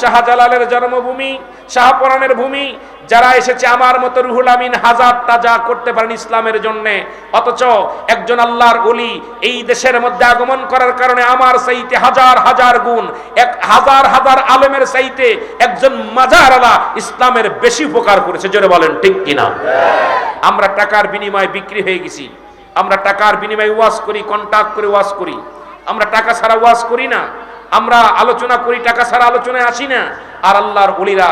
শাহজালালের জন্মভূমি, শাহপরানের ভূমি, যারা এসেছে আমার মতো রুহুল আমিন হাজারটা যা করতে পারেন ইসলামের জন্য। অথচ একজন আল্লাহর অলি এই দেশের মধ্যে আগমন করার কারণে আমার চাইতে হাজার হাজার গুণ, এক হাজার হাজার আলেমের চাইতে একজন মাজার আলা ইসলামের বেশি উপকার করেছে। জোরে বলেন, ঠিক কিনা আমরা টাকার বিনিময়ে বিক্রি হয়ে গেছি। আমরা টাকার বিনিময়ে ওয়াশ করি কন্টাক্ট করে ওয়াশ করি। আমরা টাকা ছাড়া ওয়াশ করি না। আমরা আলোচনা করি টাকা ছাড়া আলোচনায় আসি না। আর আল্লাহর অলিরা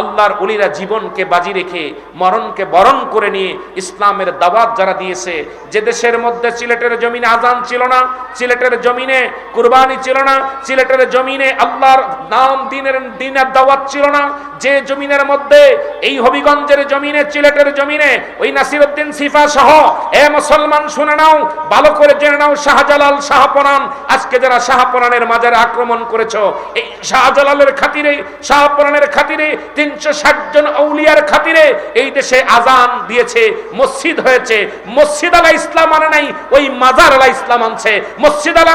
আল্লাহর অলিরা জীবনকে বাজি রেখে, মরণকে বরণ করে নিয়ে ইসলামের দাওয়াত যারা দিয়েছে, যে দেশের মধ্যে সিলেটের জমিনে আজান ছিল না, সিলেটের জমিনে কুরবানি ছিল না, সিলেটের জমিনে আল্লাহর নাম দিনের দিনের দাওয়াত ছিল না, যে জমিনের মধ্যে, এই হবিগঞ্জের জমিনে, সিলেটের জমিনে, ওই নাসিরউদ্দিন সিফা সহ, এ মুসলমান শুনে নাও, ভালো করে জেনে নাও, শাহজালাল শাহপরান আজকে যারা শাহপরানের মাজারে আক্রমণ করেছ, এই শাহজালালের খাতিরে শাহপরানের খাতিরে তিনশো ষাট জন আউলিয়ার খাতিরে এই দেশে আজান দিয়েছে, মসজিদ হয়েছে। মসজিদ আলা ইসলাম আনে নাই, ওই মাজার আলা ইসলাম আনছে। মসজিদ আলা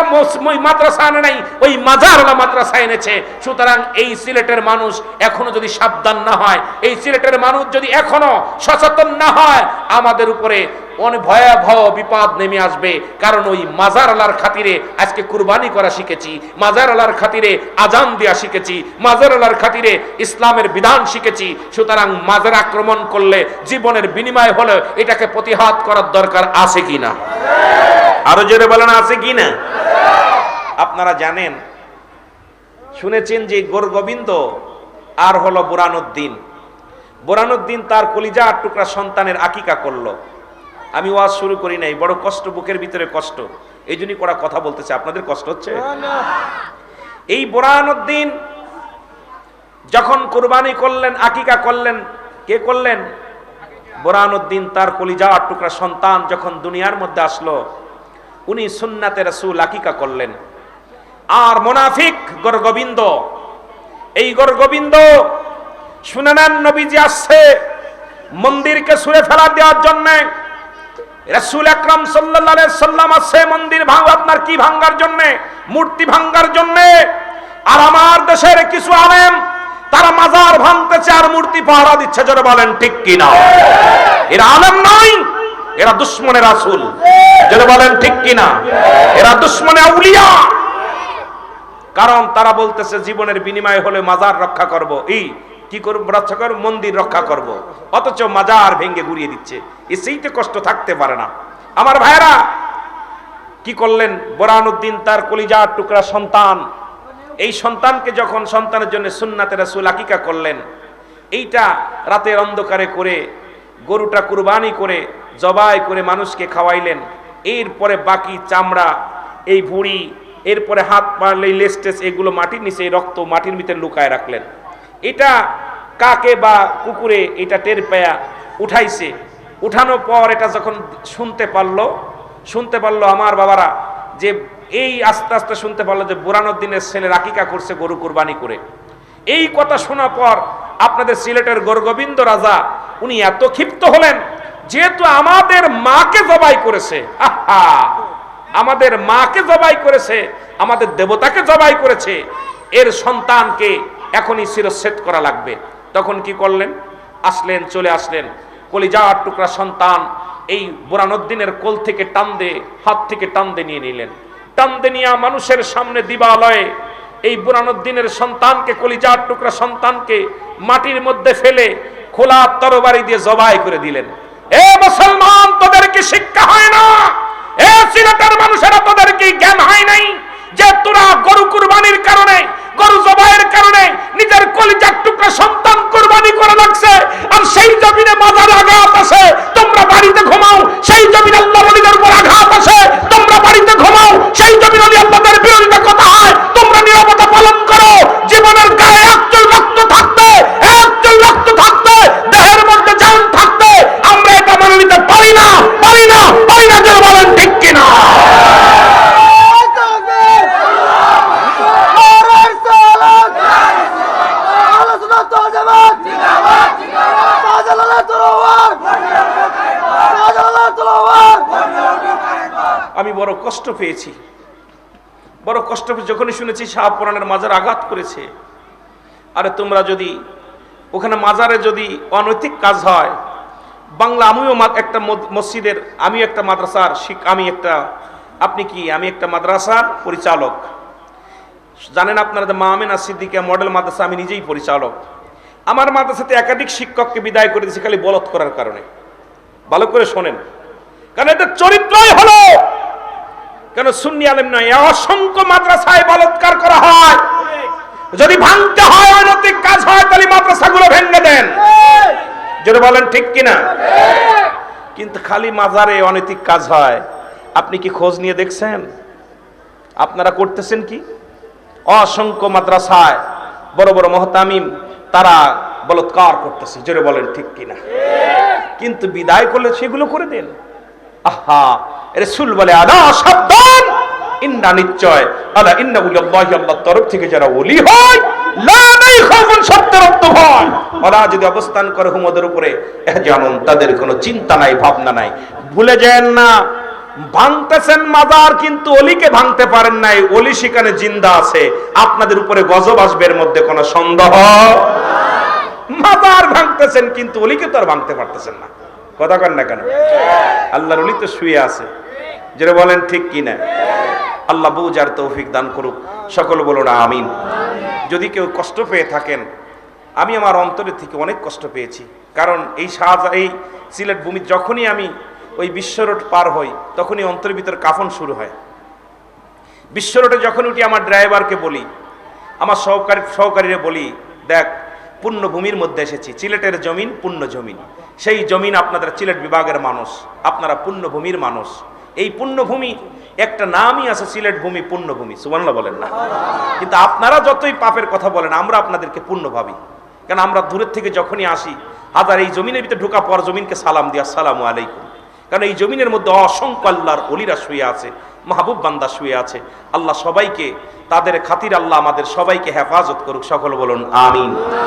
মাদ্রাসা আনে নাই, ওই মাজার আলা মাদ্রাসা এনেছে। সুতরাং এই সিলেটের মানুষ এখনও যদি সাবধান না হয়, এই সিলেটের মানুষ যদি এখনও সচেতন না হয়, আমাদের উপরে অনেক ভয়াবহ বিপদ নেমে আসবে। কারণ ওই মাজার আলার খাতিরে আজকে কুরবানি করা শিখেছি, মাজার আলার খাতিরে আজান দেওয়া শিখেছি, মাজার আলার খাতিরে ইসলামের বিধান শিখেছি। সুতরাং মাজার আক্রমণ করলে জীবনের বিনিময় হলে এটাকে প্রতিহত করার দরকার আছে কিনা আরও জোরে বলেন, আছে কিনা আপনারা জানেন, শুনেছেন যে গোর গোবিন্দ আর হলো বুরানুদ্দিন। বুরানুদ্দিন তার কলিজা টুকরা সন্তানের আকিকা করল। আমি ওয়াজ শুরু করি নাই বড় কষ্ট বুকের ভিতরে কষ্ট। এই জন্যই করা কথা বলতেছে আপনাদের কষ্ট হচ্ছে? এই বোরানুদ্দিন যখন কোরবানি করলেন আকিকা করলেন কে করলেন? বোরানুদ্দিন তার কলিজা টুকরা সন্তান যখন দুনিয়ার মধ্যে আসলো উনি সুন্নাতে রাসূল আকিকা করলেন। আর মোনাফিক গরগোবিন্দ এই গরগোবিন্দ শুনে নেন নবীজি আসছে মন্দিরকে সুরে ফেলা দেওয়ার জন্যে। রাসূল আকরাম সাল্লাল্লাহু আলাইহি সাল্লাম আছে মন্দির ভাঙ, আপনার কি ভাঙার জন্য? মূর্তি ভাঙার জন্য? আর আমার দেশের কিছু আলেম, তারা মাজার ভাঙতেছে আর মূর্তি পাহারা দিচ্ছে, জোরে বলেন, ঠিক কি না এরা আলেম নয়, এরা দুশ্মনের রাসূল। জোরে বলেন, ঠিক কি না এরা দুশ্মনে আউলিয়া। কারণ তারা বলতেছে, জীবনের বিনিময় হলে মাজার রক্ষা করব। এই, কি করব, রক্ষা করব? মন্দির রক্ষা করব। অথচ মাজার ভেঙে গুড়িয়ে দিচ্ছে। এ সেইতে কষ্ট থাকতে পারে না। আমার ভাইরা কি করলেন? বোরানুদ্দিন তার কলিজার টুকরা সন্তান। এই সন্তানকে যখন সন্তানের জন্য সুন্নাতে রাসূল আকিকা করলেন, এইটা রাতের অন্ধকারে করে, গরুটা কুরবানি করে, জবাই করে মানুষকে খাওয়াইলেন। এরপরে বাকি চামড়া, এই ভুঁড়ি, এরপরে হাত পারলে লেস্টেস, এগুলো মাটির নিচে রক্ত মাটির ভিতরে লুকায় রাখলেন। এটা কাকে বা কুকুরে এটা টের পেয়া উঠাইছে। উঠানোর পর এটা যখন শুনতে পারল শুনতে পারল আমার বাবারা যে এই আস্তে আস্তে শুনতে পারল যে বুরানুদ্দিনের ছেলে রাকিকা করছে গরু কুরবানি করে। এই কথা শোনার পর আপনাদের সিলেটের গরগোবিন্দ রাজা, উনি এত ক্ষিপ্ত হলেন, যেহেতু আমাদের মাকে জবাই করেছে, আহা, আমাদের মাকে জবাই করেছে, আমাদের দেবতাকে জবাই করেছে, এর সন্তানকে এখনই শিরচ্ছেদ করা লাগবে। তখন কি করলেন? আসলেন, চলে আসলেন। কলিজার টুকরা সন্তান এই বুরানুদ্দিনের কোল থেকে টান্দে হাত থেকে টান্দে নিয়ে নিলেন। টান্দে নিয়ে মানুষের সামনে দিবালয়ে এই বুরানুদ্দিনের সন্তানকে, কলিজার টুকরা সন্তানকে মাটির মধ্যে ফেলে খোলা তরবারি দিয়ে জবাই করে দিলেন। এ মুসলমান, তোদের কি শিক্ষা হয় না? এ সিলেটের মানুষেরা তোদেরকে জ্ঞান হয় নাই যে তোরা গরু কুরবানির কারণে, গরু জবাইয়ের কারণে নিজের কলিজার টুকরা সন্তান কুরবানি করে লাগছে আর সেই জমিনে আঘাত আছে তোমরা বাড়িতে ঘুমাও সেই জমিন আল্লাহ আমি বড় কষ্ট পেয়েছি। বড় কষ্ট যখনই শুনেছি শাহ পুরাণের মাজার আঘাত করেছে। আরে তোমরা যদি ওখানে মাজারে যদি অনৈতিক কাজ হয়, বাংলা আমিও একটা মসজিদের, আমিও একটা মাদ্রাসার শিক আমি একটা আপনি কি? আমি একটা মাদ্রাসার পরিচালক। জানেন আপনারা যে মাহমেনা সিদ্দিকা মডেল মাদ্রাসা, আমি নিজেই পরিচালক। আমার মাদ্রাসাতে একাধিক শিক্ষককে বিদায় করে দিয়েছি খালি বলত করার কারণে। ভালো করে শোনেন। কারণ এটা চরিত্রই হলো। কেন সুন্নি আলেম নয় অসংখ্য মাদ্রাসায় বলৎকার করা হয়। যদি ভাঙতে হয়, অনৈতিক কাজ হয়, তাহলে মাদ্রাসাগুলো ভেঙে দেন। যদি বলেন ঠিক কিনা? কিন্তু খালি মাজারে অনৈতিক কাজ হয়। আপনি কি খোঁজ নিয়ে দেখছেন? আপনারা করতেছেন কি? অসংখ্য মাদ্রাসায় বড় বড় মহতামিম, তারা বলৎকার করতেছে। জোরে বলেন ঠিক কিনা? কিন্তু বিদায় করলে সেগুলো করে দেন। আহা, রাসূল বলে সাবধান, ইন্না নিশ্চয়, আলা ইন্না আল্লাহর তরফ থেকে যারা ওলি হয়, লা অর্থ ভয়। ওরা যদি অবস্থান করে হুমদের উপরে যেমন তাদের কোনো চিন্তা নাই, ভাবনা নাই। ভুলে না, ভাঙতেছেন কিন্তু অলিকে ভাঙতে পারেন নাই। অলি সেখানে জিন্দা আছে। আপনাদের উপরে গজব আসবে, এর মধ্যে কোনো সন্দেহ? মাজার ভাঙতেছেন, কিন্তু অলিকে তো আর ভাঙতে পারতেছেন না। কথা কন না কেন? আল্লাহর অলি তো শুয়ে আছে। যেটা বলেন, ঠিক কি না আল্লাহ যার তৌফিক দান করুক। সকল বলুন, আমিন। যদি কেউ কষ্ট পেয়ে থাকেন, আমি আমার অন্তরের থেকে অনেক কষ্ট পেয়েছি। কারণ এই শাহজাহ এই সিলেট ভূমি যখনই আমি ওই বিশ্ব রোড পার হই, তখনই অন্তরের ভিতর কাফন শুরু হয়। বিশ্ব রোডে যখন উঠি, আমার ড্রাইভারকে বলি, আমার সহকারী, সহকারীরা বলি, দেখ পুণ্যভূমির মধ্যে এসেছি। চিলেটের জমিন পুণ্য জমিন। সেই জমিন আপনাদের চিলেট বিভাগের মানুষ। আপনারা পুণ্যভূমির মানুষ। এই পুণ্যভূমি, একটা নামই আছে সিলেট ভূমি, পুণ্যভূমি। সুবর্ণা বলেন না। কিন্তু আপনারা যতই পাপের কথা বলেন, আমরা আপনাদেরকে পুণ্য ভাবি। কারণ আমরা দূরের থেকে যখনই আসি, হাজার এই জমিনের ভিতরে ঢোকা পর জমিনকে সালাম দিয়া সালামু আলাইকুম। কারণ এই জমিনের মধ্যে অসংখ্য আল্লাহর অলিরা শুয়ে আছে, মাহবুব বান্দা শুয়ে আছে। আল্লাহ সবাইকে, তাদের খাতির আল্লাহ আমাদের সবাইকে হেফাজত করুক, সকল বলুন, আমিন।